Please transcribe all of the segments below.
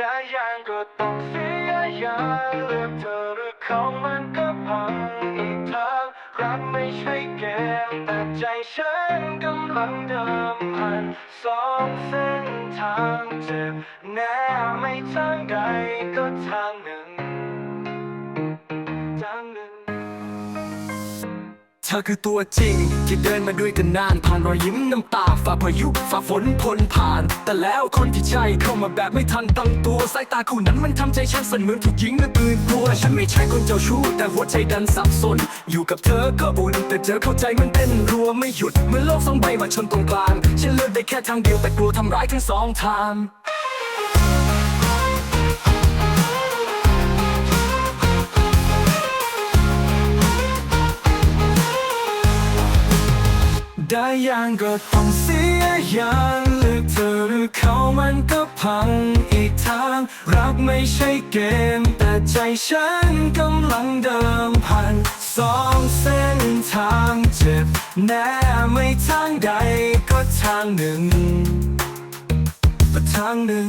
แต่ยังก็ต้องเสียอย่าเลือกเธอหรือเขามันก็พังอีกทางรักไม่ใช่เกมแต่ใจฉันกำลังเดิมพันสองเส้นทางเจ็บแน่ไม่ทางใดก็ทางหนึ่ง เธอคือตัวจริง ที่เดินมาด้วยกันนาน ผ่านรอยยิ้มน้ำตาฝ่าพายุฝ่าฝนพ้นผ่าน แต่แล้วคนที่ใช่เข้ามาแบบไม่ทันตั้งตัวสายตาคู่นั้นมันทำใจฉันสั่นเหมือนถูกยิงด้วยปืนกลัว ฉันไม่ใช่คนเจ้าชู้แต่หัวใจดันสับสน อยู่กับเธอก็อุ่นแต่เจอเข้าใจมันเต้นรัวไม่หยุดเมื่อโลกสองใบมาชนตรงกลาง ฉันเลือกได้แค่ทางเดียวแต่กลัวทำร้ายทั้งสองทาง ได้ยังก็ต้องเสียอย่างเลือกเธอหรือเขามันก็พังอีกทาง รักไม่ใช่เกม แต่ใจฉันกำลังเดิมพันสองเส้นทางเจ็บแน่ไม่ทางใดก็ทางหนึ่งก็ทางหนึ่ง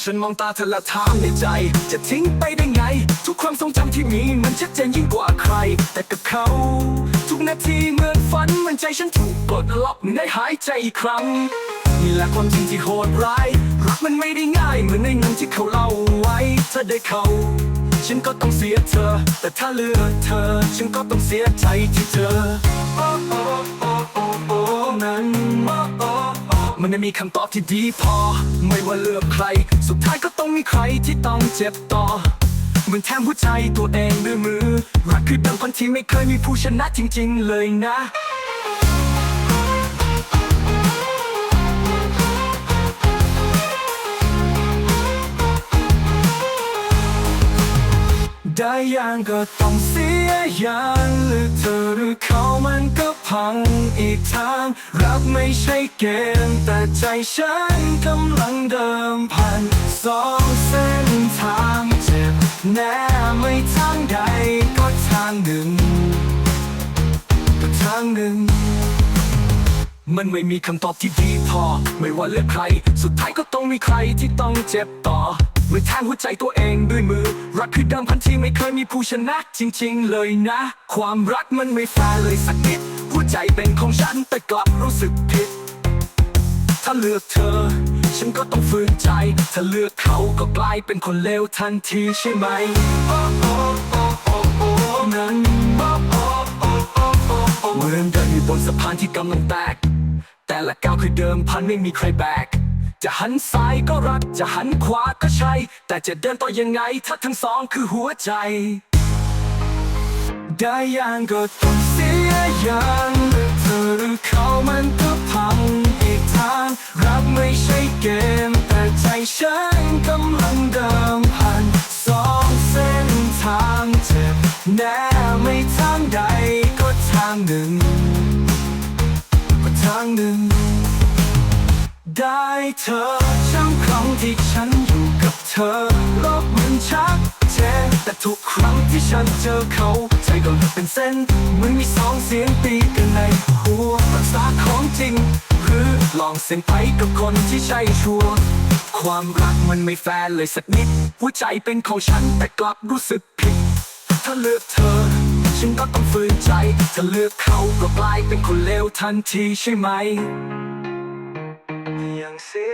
ฉันมองตาเธอและถามในใจ จะทิ้งไปได้ไง ทุกความทรงจำที่มีมันชัดเจนยิ่งกว่าใคร แต่กับเขา ทุกนาทีเหมือนฝันเหมันใจฉันถูกปลดล็อกในหายใจอีกครั้ง นี่แหละความจริงที่โหดร้าย รักมันไม่ได้ง่ายเหมือนในหนังที่เขาเล่าไว้ถ้าได้เขา ฉันก็ต้องเสียเธอ แต่ถ้าเลือกเธอ ฉันก็ต้องเสียใจที่เจอโอ้โอ้โอ้โอ้โอ้นั้นโอ้โอ้โอ้มันไม่มีคำตอบที่ดีพอ ไม่ว่าเลือกใคร สุดท้ายก็ต้องมีใครที่ต้องเจ็บต่อ มือนแทงหัวใจตัวเองด้วยมือ รักคือดังพันที่ไม่เคยมีผู้ชนะจริง ๆ เลยนะได้ยังก็ต้องเสียอย่างเลือเธอหรือเขามันก็พังอีกทาง รักไม่ใช่เกมแต่ใจฉันกำลังเดิมพันสองางหนึ่ง มันไม่มีคำตอบที่ดีพอ ไม่ว่าเลือกใคร สุดท้ายก็ต้องมีใครที่ต้องเจ็บต่อเมื่อแทงหัวใจตัวเองด้วยมือ รักคือเดิมพันที่ไม่เคยมีผู้ชนะจริง ๆ เลยนะ ความรักมันไม่แฟร์เลยสักนิด หัวใจเป็นของฉันแต่กลับรู้สึกผิด ถ้าเลือกเธอ ฉันก็ต้องฝืนใจ ถ้าเลือกเขาก็กลายเป็นคนเลวทันทีใช่ไหมโอ้ มือนเดินอยู่บนสะพานที่กำลังแตก แต่ละก้าวคือเดิมพันไม่มีใครแบก จะหันซ้ายก็รัก จะหันขวาก็ใช่ แต่จะเดินต่อยังไง ถ้าทั้งสองคือหัวใจ ได้ยังก็ต้องเสียอย่างเธอหรือเขามันก็พังอีกทาง รักไม่ใช่เกม แต่ใจฉันกำลังเดิมางหนึ่งก็ทางหนึ่ง ได้เธอช่างครั้งที่ฉันอยู่กับเธอโลกมันชักเจนแต่ทุกครั้งที่ฉันเจอเขาใจก็เลือเป็นเส้นเหมันมีสองเสียงตีกันในหัวรักษาของจริง หรือลองเส้นไปกับคนที่ใช่ชัวร์ความรักมันไม่แฟร์เลยสักนิด หัวใจเป็นของฉันแต่กลับรู้สึกผิด ถ้าเลือกเธอ ฉันก็ต้องฝืนใจ ถ้าเลือกเขาก็กลายเป็นคนเลวทันทีใช่ไหมยังเสีย